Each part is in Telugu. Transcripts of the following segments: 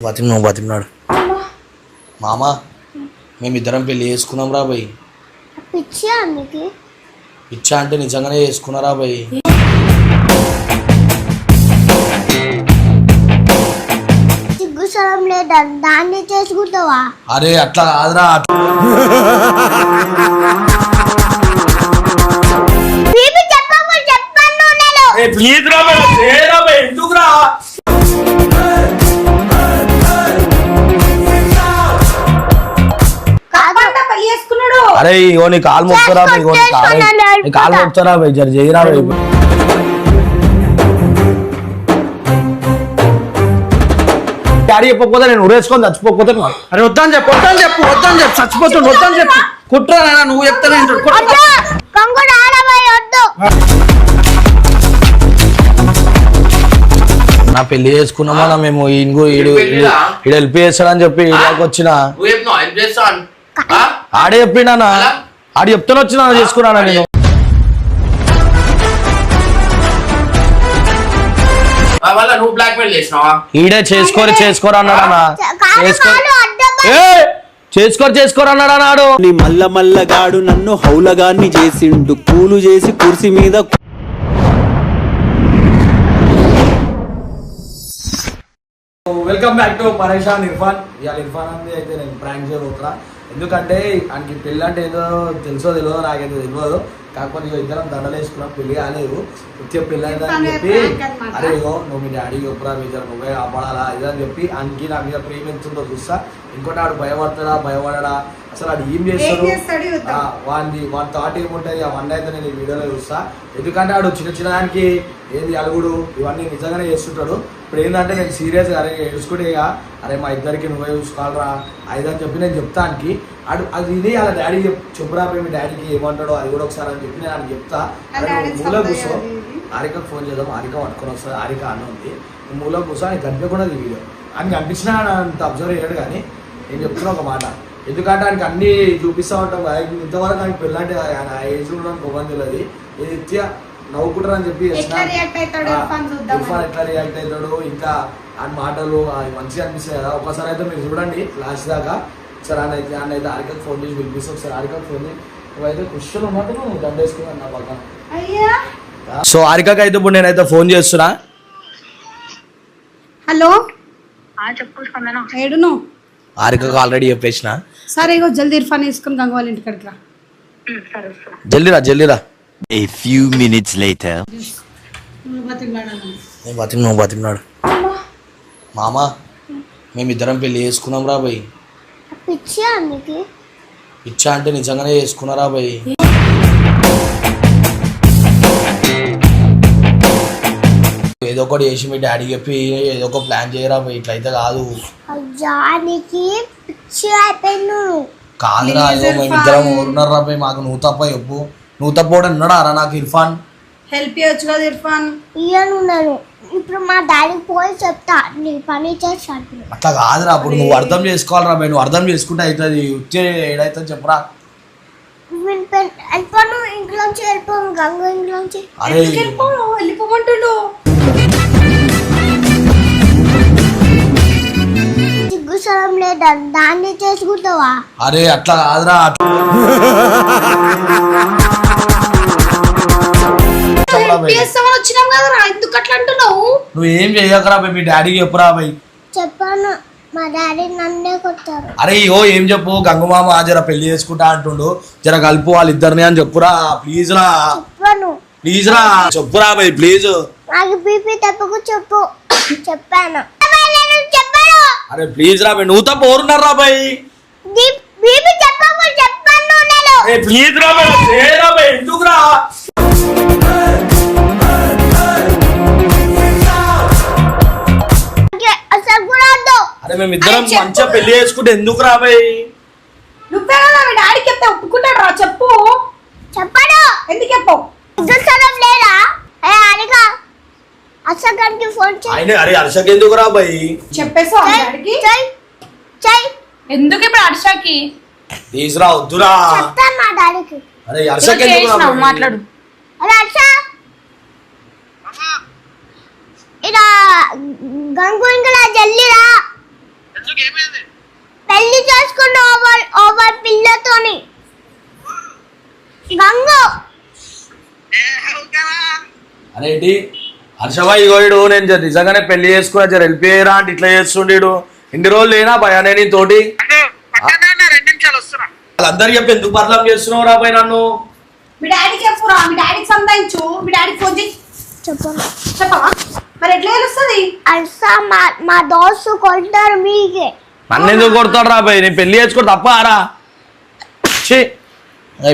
బతికినావు బతికినాడు మామ మేమిద్దరం పెళ్ళి చేసుకున్నాం రా భయ్ ఇచ్చా అంటే నిజంగానే చేసుకున్నారా భయ్ దాన్ని చేసుకుంటావా? అరే అట్లా కాదురా. అట్లా ప్లీజ్ రా అరే ఇగో నీ కాలు మొక్కురా ఇగో నీ కాలు నీ కాలు మొక్కుతారా భయ్ జర చేయరా డాడీ చెప్పకపోతే నేను ఉరేసుకొని చచ్చిపోకపోతే అరే వద్దని చెప్పు వద్దని చెప్పు వద్దని చెప్పు చచ్చిపోతుండు వద్దని చెప్పు. కుట్రా నువ్వు చెప్తానే నా పెళ్ళి చేసుకున్నామా మేము? ఇంగు ఈడు ఈడు హెల్ప్ చేస్తాడని చెప్పి వచ్చిన ఆడే చెప్పిండా ఆడు చెప్తాను వచ్చిన చేసుకున్నానా నేను. ఈడే చేసుకోరు చేసుకోరు అన్నాడన్నా కాలు చేసుకోరు చేసుకోరు అన్నాడు నీ మల్ల మల్లగాడు నన్ను హౌలగాన్ని చేసిండు. కూలు చేసి కుర్చీ మీద వెల్కమ్ బ్యాక్ టు పరేషాన్ ఇర్ఫాన్ ఇవాళ ఇర్ఫాన్ అంది అయితే నేను ప్రాంక్ చేయబోతున్నా. ఎందుకంటే ఆయనకి పెళ్ళి అంటే ఏదో తెలుసో తెలియదో నాకైతే తెలియదు కాకపోతే ఇగో ఇద్దరం దండలు వేసుకున్నాం పెళ్ళి కాలేదు. వచ్చే పెళ్ళి అయిందని చెప్పి అరే ఇగో నువ్వు మీ డాడీ చెప్పురా మీ ఇద్దరు నువ్వే కాపాడాలా ఇదని చెప్పి ఆయనకి నా మీద ప్రేమ ఎంతుందో చూస్తా. ఇంకోటి ఆడు భయపడతాడా భయపడడా? అసలు ఆడు ఏం చేస్తాడు? వాడిని వాడి థాట్ ఏముంటుంది? అవన్నీ అయితే నేను ఈ వీడియోలో చూస్తా. ఎందుకంటే ఆడు చిన్న చిన్న దానికి ఏది అలుగుడు? ఇవన్నీ నిజంగానే చేస్తుంటాడు. ఇప్పుడు ఏంటంటే నేను సీరియస్గా అరే ఏడుచుకుంటే అరే మా ఇద్దరికి నువ్వే చూసుకోవాలరా అని చెప్పి నేను చెప్తానికి. ఆడు అది ఇది అలా డాడీ చెప్ చెప్పురా మీ డాడీకి ఏమంటాడో అది కూడా ఒకసారి అని చెప్పి నేను ఆయన చెప్తా. మూల కూర్చో. హారికకు ఫోన్ చేద్దాం హారిక పట్టుకొని వస్తుంది హారిక అన్న ఉంది. మూల కూర్చో ఆయన కనిపించకుండా వీడియో. ఆయన కనిపించినా ఆయన అంత అబ్జర్వ్ చేయడు కానీ నేను చెప్తున్నా ఒక మాట. ఎందుకంటే ఆయనకి అన్ని చూపిస్తూ ఉంటాం ఇంతవరకు ఆయనకి పెళ్ళంటే ఆయన ఏజ్ కూడా గొప్పని తెలియదు. ఇది నిత్య నవ్వుకుంటారు అని చెప్పి ఆ, ఇర్ఫాన్ ఎట్లా రియాక్ట్ అవుతాడు? ఇంకా ఆయన మాటలు అవి మంచిగా అనిపిస్తాయి కదా. ఒకసారి అయితే మీరు చూడండి లాస్ట్ దాకా. ఒకసారి ఆయన అయితే ఆయన అయితే హారికకు ఫోన్ చేసి పిలిపిస్తే ఒకసారి హారికకు ఫోన్ చేసి నువ్వైతే క్వశ్చన్ ఉన్నట్టు నువ్వు దండేసుకున్నాను నా పక్కన. అయ్యా! సో హారికకి అయితే ఇప్పుడు నేనైతే ఫోన్ చేస్తున్నా. హలో? చెప్పు ఏడును? హారికకు ఆల్రెడీ చెప్పేసిన. సరే ఇగో జల్దీ ఇర్ఫాన్ వేసుకుని గంగ వాళ్ళ ఇంటికి రా సరే జల్దిరా జల్దిరా A few minutes later. నేను బతికి నువ్వు బతికినాడు. మామ మేమిద్దరం పెళ్ళి చేసుకున్నాం రా భయ్ పిచ్చి అంటే నిజంగానే చేసుకున్నారా భయ్ ఏదో ఒకటి చేసి మీ డాడీ చెప్పి ఏదో ఒక ప్లాన్ చేయరా ఇట్లయితే కాదు. జానికి పిచ్చి అయిపోయింది నువ్వు కాదురా అయ్యో మేమిద్దరం ఊరున్నారా భయ్ మాకు నువ్వు తప్ప చెప్పు నువ్వు తప్ప కూడా ఉన్నాడా? రా నాకు ఇర్ఫాన్. హెల్ప్ చేయొచ్చు కదా ఇర్ఫాన్. ఇయ్యను నేను ఇప్పుడు మా డాడీకి పోయి చెప్తా నీ పని చేస్తాను అట్లా కాదురా అప్పుడు నువ్వు అర్థం చేసుకోవాలిరా నువ్వు అర్థం చేసుకుంటే అవుతుంది వచ్చే ఏడైతే చెప్పరా. వెళ్ళిపోను ఇంట్లోంచి వెళ్ళిపోను గంగ ఇంట్లోంచి. అరే. వెళ్ళిపోను? వెళ్ళిపోమంటుండు లేదా? దాన్ని చేసుకుంటావా? అరే అట్లా కాదురా. అట్లా చెప్పరా భయ్. చేస్తామని వచ్చినాం కదా ఎందుకు అట్లా అంటున్నావు? నువ్వు ఏం చెయ్యకరా భయ్ మీ డాడీకి చెప్పురా భయ్ చెప్పాను మా డాడీ నన్నే కొట్టారు అరే ఓ ఏం చెప్పు గంగమామ జర పెళ్ళి చేసుకుంటా అంటుండు. జర కలుపు వాళ్ళిద్దరిని అని చెప్పురా ప్లీజ్ రా. చెప్పాను. ప్లీజ్ రా చెప్పురా భయ్ ప్లీజ్ నాకు బీపీ తప్పకు చెప్పు. చెప్పాను. చెప్పాను అరే ప్లీజ్ రా భయ్ నువ్వు తప్ప ఎవరున్నారా భయ్ బీపీ చెప్పకు చెప్పాను నేను. ప్లీజ్ రా భయ్ ఎందుకు రా అరే మేము ఇద్దరం మంచిగా పెళ్ళి చేసుకుంటే ఎందుకు రా భయ్ నువ్వే కదా మీ డాడీకి చెప్తే ఒప్పుకుంటాడు రా చెప్పు. చెప్పాను. ఎందుకు చెప్పవు? లేదా? ఏ అడిగా అసలు ఫోన్ చేయి. ఆయన అరే హర్షకి ఎందుకు రా భయ్ చెప్పేసా డాడీకి? చెయ్ చెయ్. ఎందుకు ఇప్పుడు హర్షకి ప్లీజ్ రా వద్దురా. చెప్తాను మా డాడీకి. అరే హర్షకి ఎందుకు రక్ష ఇలా గంగుల జల్లిరా. పెళ్ళి చేసుకున్న ఓవర్ ఓవర్ పిల్లతోని. గంగు. హర్షభాయ్ ఇగోడు నేను నిజంగానే పెళ్ళి చేసుకున్నా జర వెళ్ళిపోయారా అంటే ఇట్లా చేస్తుండేడు ఇన్ని రోజులు లేనా భయా నేను తోటి వాళ్ళందరు చెప్పి ఎందుకు బదలం చేస్తున్నావు రా నన్ను? మీ డాడీకి చెప్పురా? మీ డాడీకి సంబంధించు. మీ డాడీకి ఫోన్ చెప్పను చెప్పవా మరి ఎట్లా తెలుస్తుంది? అల్సా మా మా దోస్తు కొంటారు మీకే. నన్ను ఎందుకు కొడతాడు రా భయ్? నేను పెళ్ళి చేసుకోవడం తప్ప రా? ఛీ.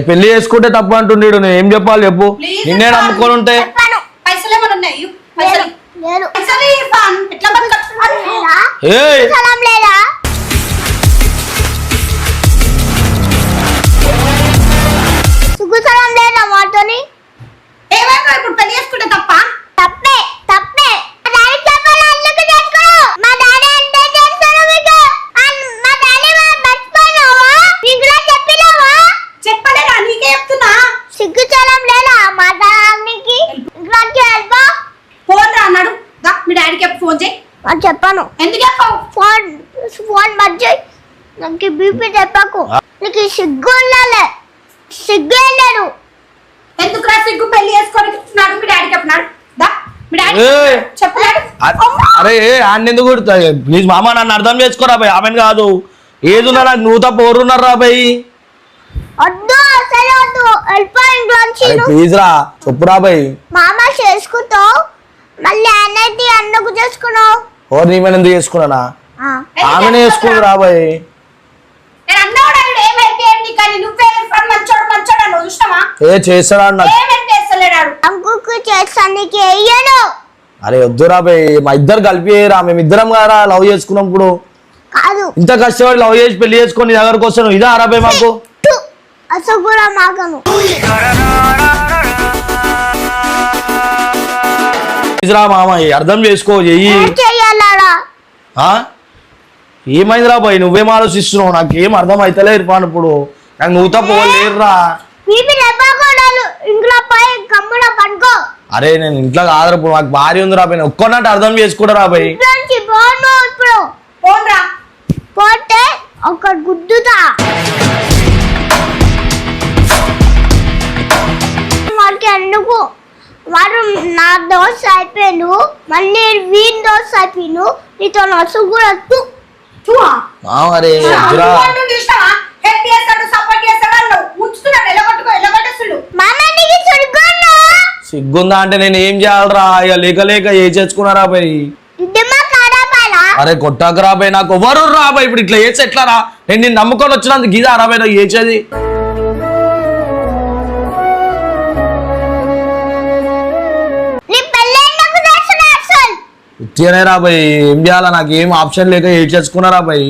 పెళ్ళి చేసుకుంటే తప్ప అంటుండీడు. నేను ఏం చెప్పాలి చెప్పు? Please, నిన్నే. నమ్ముకొని ఉంటే. చెప్పాను. పైసలు ఏమైనా ఉన్నాయి? పైసలు. లేదు పైసలు ఇర్ఫాన్ ఎట్లా బతకచ్చు లేదా? ఏయ్. సలాం లేదా? అని చెప్పాను. ఎందుకు చెప్పావు? ఫోన్ ఫోన్ మర్చి నాకు బీపీ చెప్పకు నీకు సిగ్గు ఉండాలి. సిగ్గు వెళ్ళాడు ఎందుకు రా సిగ్గు? పెళ్ళి చేసుకొని నాడు మీ డాడీకి చెప్పినాడు. దా మీ డాడీ ఏయ్. చెప్పలేడు అరే ఆయన ఎందుకు ప్లీజ్ మామ నన్ను అర్థం చేసుకోరా భయ్? ఆమెను కాదు. ఏది ఉన్నా నాకు నువ్వు తప్ప ఎవరున్నారా భయ్? వద్దు అసలు వద్దు. వెళ్ళిపో ఇంట్లోంచి అరే ప్లీజ్ రా. చెప్పురా భయ్. మామ చేసుకుంటావు. మళ్ళీ అనేది అందుకు చేసుకున్నావు. ఎవరు నీ మీద ఎందుకు చేసుకున్నానా ఆ. ఆమెనే చేసుకుంది రా భయ్ నేను అన్నాడు ఆయన ఏం చేస్తాడా అరే వద్దురా భయ్ మా ఇద్దరు కలిపి రా మేము ఇద్దరం కదా లవ్ చేసుకున్నప్పుడు కాదు. ఇంత కష్టపడి లవ్ చేసి పెళ్ళి చేసుకొని నీ దగ్గరకు వస్తాను ఇదా రా భయ్ మాకు. అసలు కూడా మాకను. రా మామ? అర్థం చేసుకో చెయ్యి. ఏం చెయ్యాలరా? ఆ? ఏమైందిరా భయ్ నువ్వేం ఆలోచిస్తున్నావు? నాకు ఏం అర్థం అవుతలే ఇర్ఫాన్ ఇప్పుడు. నాకు నువ్వు తప్ప లేరురా. పోయి అరే నేను ఇంట్లో కాదురా ఇప్పుడు. నాకు భార్య ఉందిరా భయ్ ఒక్కనట్టు అర్థం చేసుకుంటారా భయ్ ఇంట్లోంచి పోను ఇప్పుడు. ఫోన్ రా పోతే ఒక గుద్దుతా. ఎందుకు వాడు నా దోశ అయిపోయాను మళ్ళీ వీన్ దోశ అయిపోయాను నీతో నసు కూడా తు. వద్దురా సిగ్గుందా అంటే నేను ఏం చేయాలరా? ఇక లేక లేక ఏ చేసుకున్నారా కాడాపాలా అరే కొట్టాక రా భయ్ నాకు ఎవరు రా భయ్ ఇప్పుడు ఇట్లా చేసి ఎట్లా రా నేను నిన్ను నమ్ముకొని వచ్చినందుకు ఇదా రా భయ్ నాకు చేసేది నీ ఉత్తిగానే రా భయ్ ఏం చేయాలా నాకు ఏం ఆప్షన్ లేక ఏ చేసుకున్నారా భయ్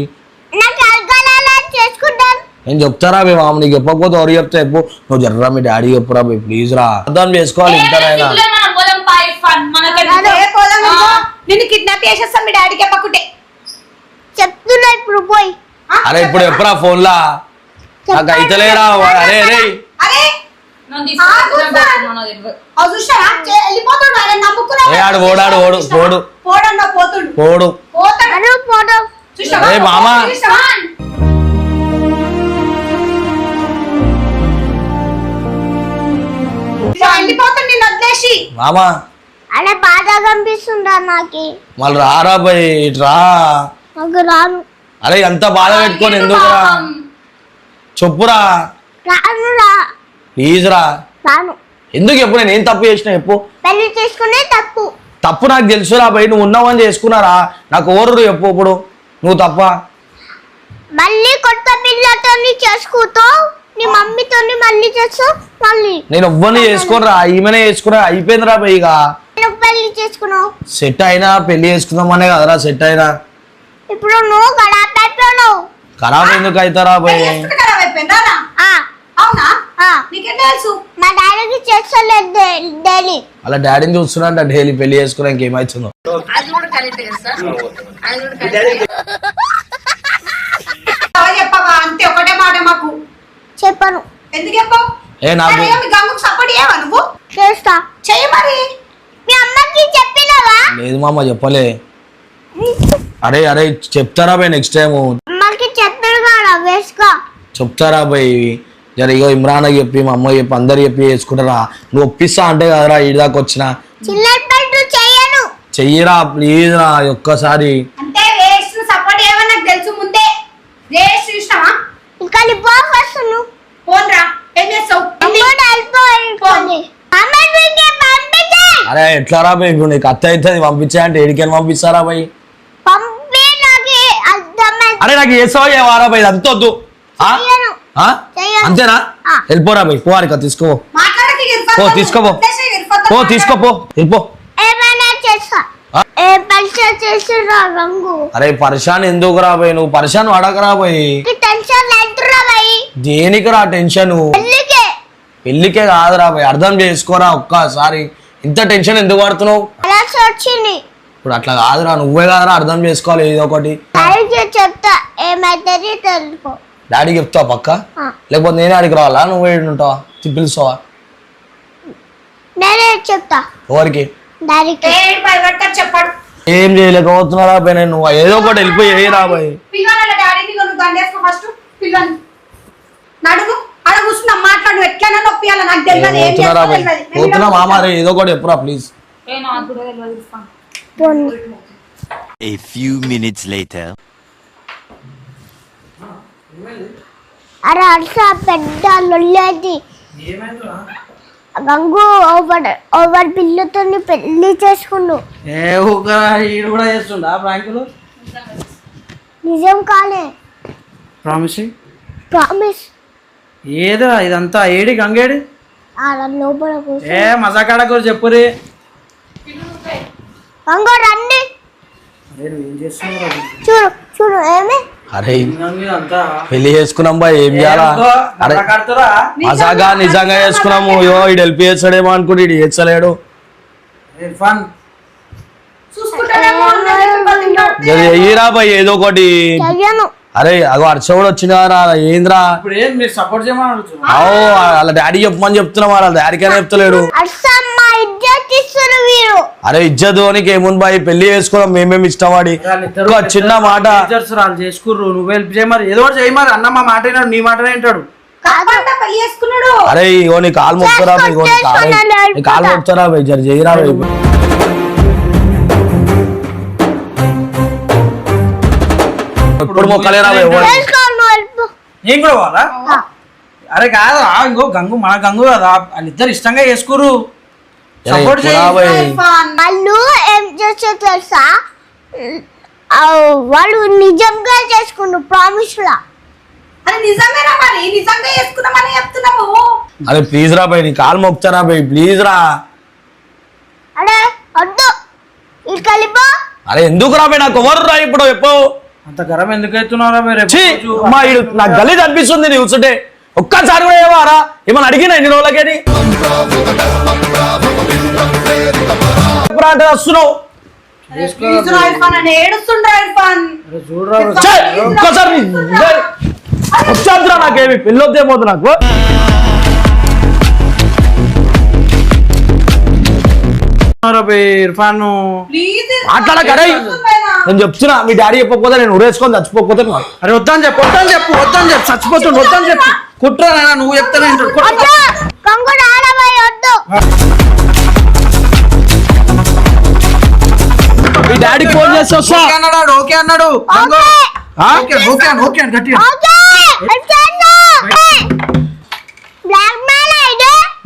నేను చెప్తారా భయ్ మామ నీకు చెప్పకపోతే ఎవరు చెప్తా చెప్పు. నువ్వు జర్రా మీ డాడీ చెప్పురా భయ్ ప్లీజ్ రా. అర్థం చేసుకోవాలి ఇంతనైనా. ఇంకో? నిన్ను కిడ్నాప్ చేసేస్తాం మీ డాడీకి చెప్పకుంటే. చెప్తున్నా ఇప్పుడు పోయి? అరే ఇప్పుడు ఎప్పుడా ఫోన్లా? నాకు అయితలేరా అరే అరే ఓడు, పోడు. మామ. మామా. అలా బాధ కనిపిస్తుందా నాకు? మళ్ళీ రారా ఇటు రా. నాకు రాను. అరే ఎంత బాధ పెట్టుకొని ఎందుకురా? చెప్పురా. రాను రా. ప్లీజ్ రా రాను. ఎందుకు చెప్పు నేను ఏం తప్పు చేసిన చెప్పు. పెళ్ళి చేసుకునే తప్పు. తప్పు నాకు తెలుసురా భయ్ నువ్వు ఉన్నావని చేసుకున్నారా? నాకు ఓరు చెప్పు ఇప్పుడు. నువ్వు తప్ప. మళ్ళీ కొత్త పిల్లతో చేసుకుంటావు నీ మమ్మీతో మళ్ళీ చేస్తావు మళ్ళీ. నేను ఎవ్వరిని చేసుకోనరా ఈమెనే చేసుకున్నా అయిపోయిందిరా ఇక. నువ్వు పెళ్ళి చేసుకున్నావు సెట్ అయినా పెళ్ళి చేసుకుందామనే కదరా సెట్ అయినా. ఇప్పుడు నువ్వు గడాప్ అయిపోయావు ఖరాబ్ ఎందుకు అవుతారా భయ్ అవునా? తెలుసు? మా డాడీకి చేస్తలేదు డైలీ. అలా డాడీని చూస్తున్నా డైలీ పెళ్ళి చేసుకున్నా ఇంకేమైతుందో అలా చెప్పవా? అంతే ఒకటే మాట మాకు. చెప్పను. ఎందుకు చెప్పావు? ఏ నాకు అరే, మీ గంగుకు సపోర్ట్ చేయవా నువ్వు? చేస్తా. చెయ్యి మరి. మీ అమ్మకి చెప్పినావా? లేదు మామ చెప్పలే. అరే అరే చెప్తారా భయ్ నెక్స్ట్ టైం అమ్మకి చెప్పారు కదా వేసుకో. చెప్తారా భయ్ జర ఇగో ఇమ్రాన్ చెప్పి మా అమ్మ చెప్పి అందరు చెప్పి చేసుకుంటారా? నువ్వు ఒప్పిస్తా అంటే కదరా ఈ దాకా వచ్చిన. చెయ్యరా ప్లీజ్ రా ఒక్కసారి. అరే ఎట్లా రా బై ఇప్పుడు నీకు అత్త అవుతుంది పంపించా అంటే ఎడికెళ్ళి పంపిస్తారా బై? పంపి నాకు అర్థమైంది. అరే నాకు ఏ వారా బై అంత వద్దు. అంతేనా. వెళ్ళిపోరా బై పోవారిక తీసుకో. పో తీసుకోపో పో. తీసుకోపో వెళ్ళిపో అరే పరిశాన్ ఎందుకు రా బై నువ్వు? టెన్షన్ ఎంతురా భయ్ దేనికి రా టెన్షన్? పెళ్ళికే. పెళ్ళికే కాదురా బై అర్థం చేసుకోరా ఒక్కసారి. ఇంత టెన్షన్ ఎందుకు పడుతున్నావు ఇప్పుడు అట్లా కాదురా నువ్వే కాదురా అర్థం చేసుకోవాలి ఏదో ఒకటి. చెప్తా తెలుసుకో. డాడీకి చెప్తావా పక్క. లేకపోతే నేనే అడిగి రావాలా? నువ్వు ఏడు ఉంటావా? పిలుస్తావా? నేనే చెప్తా. ఎవరికి? చెప్పాడు. ఏం చేయలేకపోతున్నారా బై నేను నువ్వు ఏదో ఒకటి వెళ్ళిపోయి ఏ రా బై పిల్లల డాడీని నువ్వు దండేసుకో ఫస్ట్ పిల్లలు నడుగు అక్కడ కూర్చున్నా మాట్లాడు ఎట్లైనా నొప్పియాల? నాకు తెలియదు ఏం పోతున్నారా చేస్తావో బై తెలియదు. నేను పోతున్నా మామ ఏదో ఒకటి చెప్పురా please. A few minutes later. అరే అర్స పెద్ద లొల్లేది గంగు ఓవర్ ఓవర్ పిల్లతో పెళ్ళి చేసుకుండు ఏ ఊగా ఈడు కూడా చేస్తుండా బ్యాంకులు? నిజం కాలే. ప్రామిసింగ్ ప్రామిస్ ఏదో ఇదంతా? ఏడి గంగేడి? ఆడ లోపల కూర్చో. ఏ మజాకాడ కూడా చెప్పురి. గంగు రండి. నేను ఏం చేస్తున్నావు చూడు చూడు ఏమి? అరే అంతా పెళ్ళి చేసుకున్నాం బాయ్ ఏం చేయాలా? అరే కడతారా? మజాగా నిజంగా చేసుకున్నాము. యో ఇడు హెల్ప్ చేస్తాడేమో అనుకుంటే ఇడు చేస్తలేడు. ఎయ్యిరా బాయ్ ఏదో ఒకటి. చెయ్యను. అరే అగో హర్ష కూడా వచ్చింది ఏంద్రా? ఇప్పుడు ఏం మీరు సపోర్ట్ చేయమని అడుగుతున్నా అవు వాళ్ళ డాడీ చెప్పమని చెప్తున్నా వాళ్ళ డాడీకైనా చెప్తలేడు. అరే ఇజ్జత్ నీకు ఏముంది బాయ్? పెళ్ళి చేసుకోవడం మేమేమి ఇష్టపడి ఒక చిన్న మాట. చేసుకుర్రు నువ్వు హెల్ప్ చేయమరి ఏదో చేయమరి అన్న మా మాట నీ మాట చేసుకున్నాడు. అరే ఇగో నీ కాలు నీ కాలు బై జర చేయరా ఇప్పుడు ఎవరు? వెళ్ళిపో ఏం కూడా పోవాలా? అరే కాదు ఆ, ఇంకో గంగు మన గంగు కదా వాళ్ళిద్దరు ఇష్టంగా సపోర్ట్ బై. ఇర్ఫాన్ వాళ్ళు ఏం చేస్తే తెలుసా? ఆ, వాళ్ళు నిజంగా చేసుకుండు ప్రామిస్ లా. అది నిజమేనా మరి నిజంగా చేసుకున్నామని చెప్తున్నాము అరే ప్లీజ్ రా బై నీ కాలు మొక్కుతారా బై ప్లీజ్ రా. అరే వద్దు. అరే ఎందుకు రా బై నాకు ఎవరు రా ఇప్పుడు ఎప్పుడు అంత గరం ఎందుకు అవుతున్నారా మీరు అమ్మా ఈడు నాకు గలీజ్ అనిపిస్తుంది నీ కూర్చుంటే ఒక్కసారి కూడా ఏవారా ఏమన్నా అడిగినా ఎన్ని రోజులకేని అంటే వస్తున్నావు? ఒక్కసారి నీ- వచ్చేద్దురా నాకేమి పెళ్ళొద్దేమోదు నాకు. ఇర్ఫాన్? ప్లీజ్ మాట్లాడకరే నేను చెప్తున్నా మీ డాడీ చెప్పకపోతే నేను ఉరేసుకొని చచ్చిపోకపోతే నువ్వు. అరే వద్దని చెప్పు వద్దని చెప్పు వద్దని చెప్పు చచ్చిపోతుండు వద్దని చెప్పు. కుట్రా నాయనా నువ్వు చెప్తానే మీ డాడీకి ఫోన్ చేసి వస్తా. అన్నాడు ఓకే అన్నాడు. గంగు. ఆ? ఓకే ఓకే అని ఓకే అని గట్టిగా. ఓకే.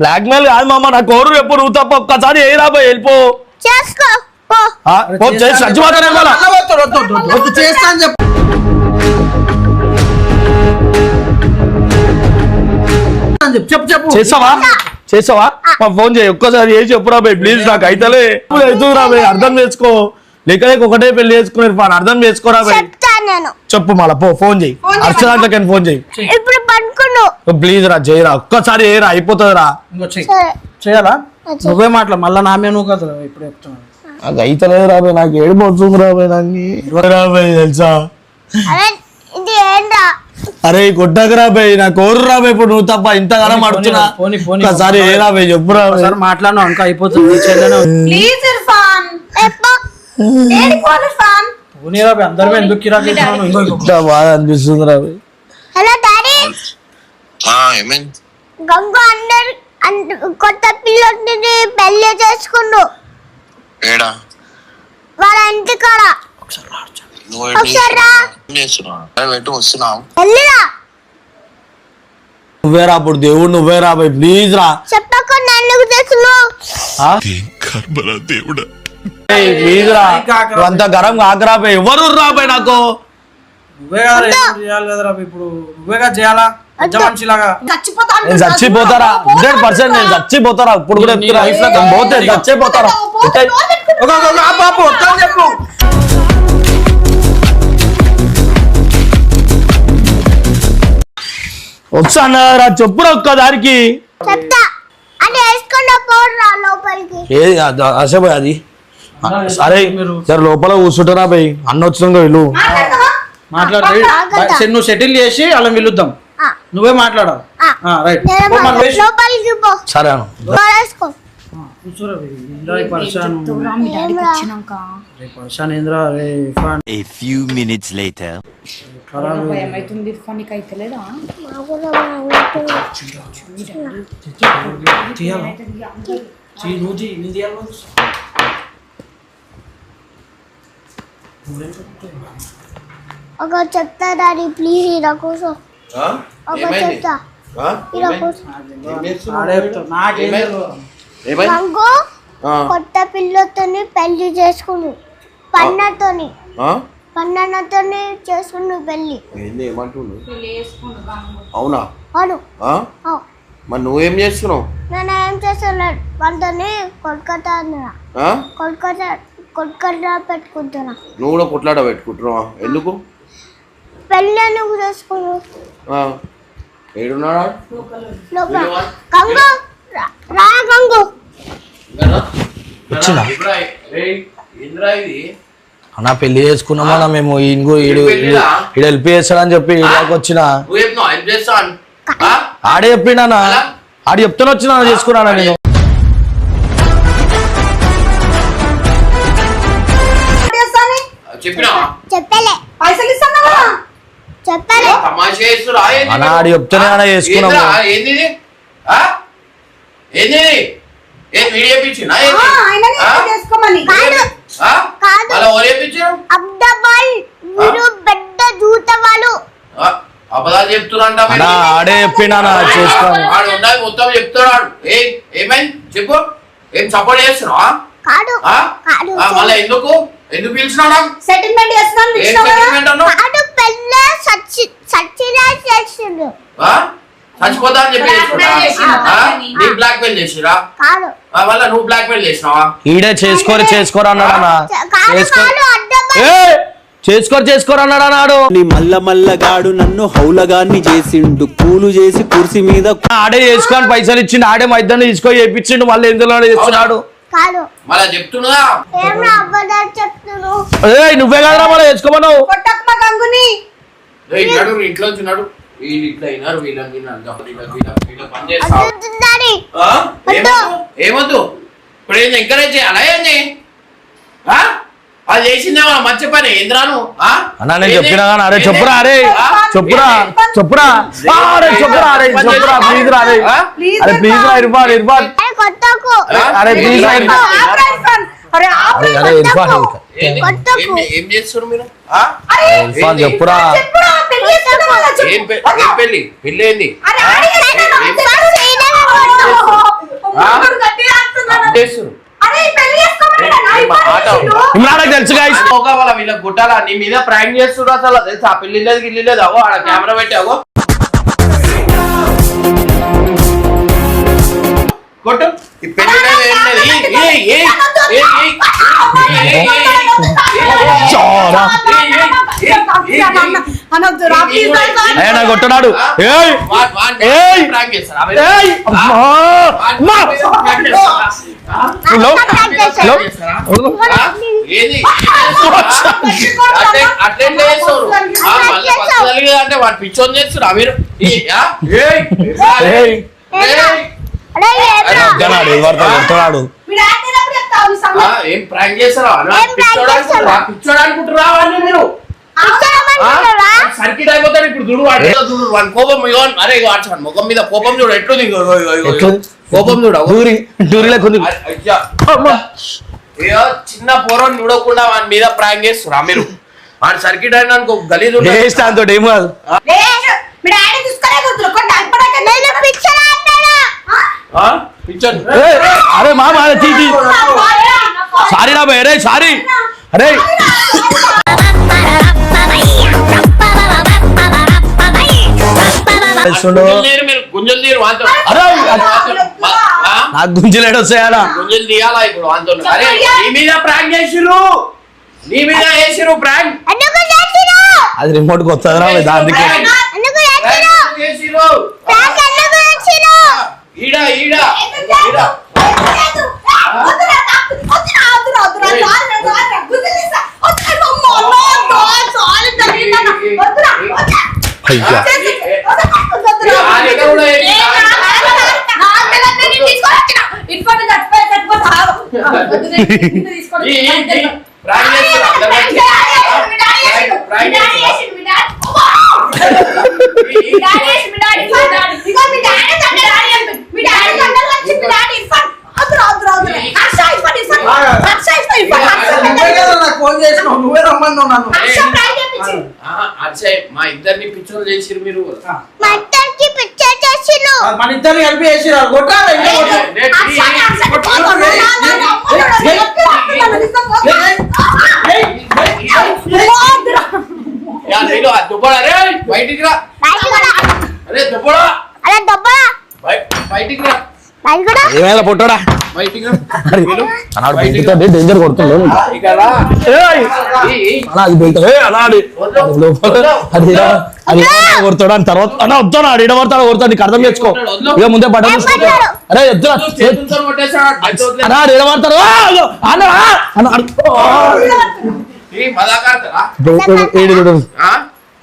బ్లాక్ మెయిల్ కాదు మామ నాకు ఎవరు చెప్పు నువ్వు తప్ప ఒక్కసారి ఏ రాబోయ్ వెళ్ళిపో. చేసుకో. చెప్పు. చేస్తావా? మా ఫోన్ చేయి ఒక్కసారి చేసి చెప్పురా బై ప్లీజ్ నాకు అయితలే. ఇప్పుడు అవుతుందిరా బై అర్థం చేసుకో. లేక లేక ఒకటే పెళ్ళి చేసుకుని అర్థం చేసుకోరా బై చెప్తా నేను. చెప్పు మళ్ళా పో ఫోన్ చేయి. అర్చదాంట్లోకి ఫోన్ చేయి. ఇప్పుడు ప్లీజ్ రా చేయరా ఒక్కసారి చెయ్యి సరే చేయాలా? నువ్వే మాట్లా మళ్ళా నా మీద నువ్వు కదా ఇప్పుడు చెప్తున్నాను. నాకు అయితలేదు రా బై నాకు ఏడిపోతుంది రా బై నాకు. రా బై తెలుసా? అరే ఇది ఏంటా అరే కొట్టకు రా బై నాకు కోరు రా బై ఇప్పుడు నువ్వు తప్ప ఇంతగానం పోనీ. ఒక్కసారి ఏ రా బై చెప్పురా బై. ఒకసారి మాట్లాడినా అనుకో అయిపోతుంది నీ బాధ అనిపిస్తుంది హలో డాడీ. గంగు అందరు కొత్త పిల్లల్ని పెళ్ళి చేసుకుండు. ఏడా? అప్పుడు దేవుడు నువ్వే రా ప్లీజ్ రా. చెప్పకు దేవుడా. అంత గరం ఎవరు రా నాకు? నువ్వే చేయాలి కదరా ఇప్పుడు? నువ్వేగా చేయాలా? నేను చచ్చిపోతారా? నేను చచ్చిపోతారా? ఇప్పుడు కూడా చచ్చిపోతారా? చెప్పు. ఒక్క దారికి. అది అరే సరే లోపల కూర్చుంటారా భయ్ అన్న వచ్చినాక వీళ్ళు. మాట్లాడతాయి సెటిల్ చేసి అలా వెళ్ళొద్దాం నువ్వే మాట్లాడావు ఒక చెప్తా డాడీ. ప్లీజ్ ఇలా కోసం కొత్త పిల్లతోని పెళ్ళి చేసుకుని. పన్నతోని పన్నతో చేసుకున్నావు పెళ్ళి. అవునా? అవును. మరి నువ్వేం చేస్తున్నావు? నేను ఏం చేస్తున్నాను? వాళ్ళతోని కొల్కతా కొల్కతా కొల్కతా పెట్టుకుంటున్నా. నువ్వు కూడా కొట్లాడ పెట్టుకుంటున్నావా? ఎందుకు? పెళ్ళి నువ్వు చేసుకున్నావు? ఏడున్నాడా? అన్న పెళ్ళి చేసుకున్నామన్నా మేము ఇంగు ఈడు ఈడు హెల్ప్ చేస్తాడని చెప్పి వచ్చిన. ఆడే చెప్పిండనా ఆడు చెప్తాను వచ్చిన చేసుకున్నానా నేను? చెప్పలే. పైసలు అన్నాడు చెప్తున్నా అన్న ఆడే మొత్తం చెప్తున్నాడు. ఏ ఏమైంది? చెప్పు. ఏం సపోర్ట్ చేస్తున్నావా? మళ్ళీ ఎందుకు? ఎందుకు పిలిచినాడా? సెటిల్మెంట్? సెటిల్మెంట్ అన్నావు? కాదు పెళ్ళి సచ్చి చేసిండు. ఆ? చచ్చిపోతా అని చెప్పి. నీ బ్లాక్ మెయిల్ చేసిరా? కాదు. నువ్వు బ్లాక్ మెయిల్ చేసినావా? ఈడే చేసుకోరు చేసుకోరు ఏ! చేసుకోరు చేసుకోరు అన్నాడు అన్నాడు నీ మల్ల మల్లగాడు నన్ను హౌలగాన్ని చేసిండు. కూలు చేసి కుర్చీ మీద ఆడే చేసుకొని పైసలు ఇచ్చిండు. ఆడే మధ్యాహ్నం తీసుకొని చేపించిండు. మళ్ళీ ఎందులో చేస్తున్నాడు? కాదు. మళ్ళా చెప్తున్నా? ఏం అబద్ధాలు చెప్తున్నావు ఏ నువ్వే కదరా మళ్ళీ చేసుకోమన్నావు కొట్టకు మా గంగుని. ఏయ్, నడు ఇంట్లో నుంచి నడు. వీళ్ళు ఇట్లా అయినారు వీళ్ళని వీళ్ళని పని చేస్తావు? ఏమొద్దు? ఇప్పుడు ఏంది ఎంకరేజ్ చేయాలా ఏంది అది చేసిందే మన మంచి పని ఇంద్రాను అన్నా నేను చెప్పినా కానీ అరే చెప్పురా అరే చెప్పురా చెప్పురా అరే చెప్పురా అరే చెప్పురా ప్లీజ్ రా అరే అరే ప్లీజ్ రా ఇర్ఫాన్ ఇర్ఫాన్ అరే ప్లీజ్ రా ఇర్ఫాన్ చెప్పురా పెళ్ళి పెళ్ళి ఏంది ఇమ్రాన్ తెలుసు వాళ్ళ వీళ్ళ గుట్టాల నీ మీద ప్రాంక్ చేస్తున్నారు అసలు. తెలుసా? పెళ్ళి లేదు గిల్లి లేదు. అవో ఆడ కెమెరా పెట్టావో కొట్టు ఆయన కొట్టడాడు అంటే వాడు పిచ్చోన్ చేస్తున్నా అవి ఈ, ఆ? ఏయ్! ఏయ్ ఏయ్! అరే ఏమ్రా? కొడుతున్నాడు ఎవరితో కొడుతున్నాడు వీడు ఆడినప్పుడు చెప్తావు ఈ ఆ, సంగతి. ఏం ప్రాంక్ చేస్తారా ఏం prank చేస్తారా? పిచ్చోడు అనుకుంటున్నారా వాడిని మీరు కూర్చోమంటున్నారా? సర్కిట్ అయిపోతాడు ఇప్పుడు చూడు వాడు ఏదో చూడు వాడి కోపం ఇగో అరే ఇగో వాడు ముఖం మీద కోపం చూడు ఎట్లుంది ఇగో, ఇగో, ఇగో, ఇగో, ఇగో. ఎట్లుంది? కోపం చూడు అగో. డూరి డూరి లేకుంది అరే, అయ్యా. ఏదో చిన్న పోరం చూడకుండా వాని మీద ప్రాంక్ చేస్తురా మీరు వాడు సర్కిట్ అయినా అనుకో గలీజ్ వేస్ట్ అంతో ఏం కాదు లేదు మీ డాడీ తీసుకునే కూతురు కొట్ట ఇప్పటికే నేను పిక్చర్ ఆడతాను పిచ్చోని ఏయ్, అరే మామ. సారీ రా భయ్, అరే సారీ. అరే? నాకు గుంజలేడు వస్తాయాడా గుంజలు తీయాలా ఇప్పుడు అరే నీ మీద ప్రాంక్ చేసిరు నీ మీద ప్రాంక్. అది రిమోట్ కొత్తదిరా దానికి చేసిరు ఈడ ఈడ. ఈడ. అయ్యా దగ్గర కూడా ఏంటి? ఈ ఈ ఈ ప్రాంక్ చేస్తురా అందరూ వచ్చి? ప్రాంక్- ప్రాంక్ చేస్తురా? ఈ- ఈ- నువ్వే కదా నాకు ఫోన్ చేసినావు నువ్వే రమ్మన్నావు నన్ను మా ఇద్దరిని చేసిరు మీరు అది మన ఇద్దరిని కలిపి కొట్టాలి బయటికి రా అరే దుబ్బడా బయటికి రా ఏమైనా పొట్టడా బయటికి రా అన్నాడు బెల్ట్తో డేంజర్ కొడుతుండే ఇక రా. ఏయ్! ఈ- ఈ. అలా అది బెల్ట్ ఏ అలా ఆడి వద్దు. అది లోపల అది అది కొడతాడు అని తర్వాత అన్న వద్దాను ఆడు ఇడబడతాడు కొడతాడు నీకు అర్థం చేసుకో. ఇక ముందే పడ్డాడు? అరే వదిలే. అన్నా ఆడు ఆ! అన్న! అన్న?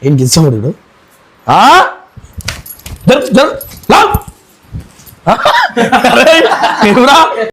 ఏం గెలిచాడు జరు జరు లావ్. అరే, నీవురా